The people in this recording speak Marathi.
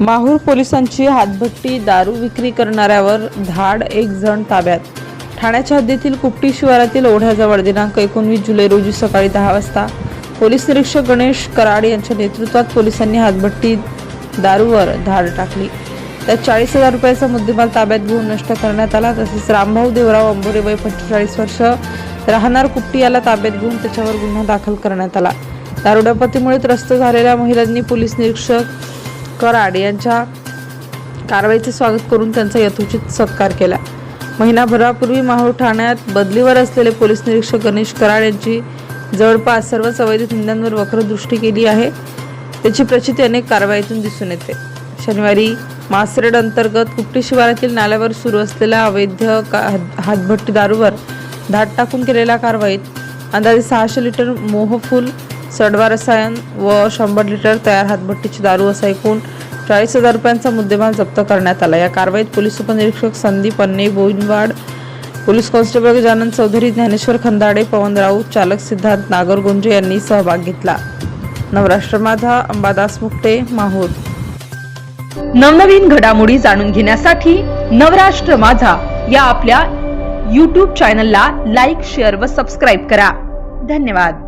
माहूर पोलिसांची हातभट्टी दारू विक्री करणाऱ्यावर धाड एक जण ताब्यात. ठाण्याच्या हद्दीतील कुपटी शिवारातील ओढ्याजवळ दिनांक एकोणवीस जुलै रोजी सकाळी दहा वाजता पोलीस निरीक्षक गणेश कराड यांच्या नेतृत्वात पोलिसांनी हातभट्टी दारूवर धाड टाकली. त्यात चाळीस हजार रुपयाचा मुद्देमाल ताब्यात घेऊन नष्ट करण्यात आला. तसेच रामभाऊ देवराव अंबोरे वय पंचेचाळीस वर्ष राहणार कुपटी याला ताब्यात घेऊन त्याच्यावर गुन्हा दाखल करण्यात आला. दारुड्यापतीमुळे त्रस्त झालेल्या महिलांनी पोलीस निरीक्षक कराड यांच्या कारवाईचे स्वागत करून त्यांचा यथोचित सत्कार केला. महिनाभरापूर्वी माहूर ठाण्यात बदलीवर असलेले पोलीस निरीक्षक गणेश कराड यांची जवळपास सर्वच अवैध धंद्यांवर वक्रदृष्टी केली आहे. त्याची प्रचिती अनेक कारवाईतून दिसून येते. शनिवारी मासरेड अंतर्गत कुपटी शिवारातील नाल्यावर सुरू असलेल्या अवैध का- हात- हातभट्टी दारूवर धाड टाकून केलेल्या कारवाईत अंदाजे सहाशे लिटर मोहफूल सडवा रसायन व शंभर लिटर तयार हातभट्टीची दारू असा एकूण चाळीस हजार रुपयांचा मुद्देमाल जप्त करण्यात आला. या कारवाईत पोलीस उपनिरीक्षक संदीप अन्ने बोईनवाड पोलीस कॉन्स्टेबल गजानन चौधरी ज्ञानेश्वर खंदाडे पवन राऊत चालक सिद्धार्थ नागरगुंजे यांनी सहभाग घेतला. नवराष्ट्र माझा अंबादास मुक्ते माहूर. नवनवीन घडामोडी जाणून घेण्यासाठी नवराष्ट्र माझा या आपल्या यूट्यूब चॅनलला लाईक शेअर व सबस्क्राईब करा. धन्यवाद.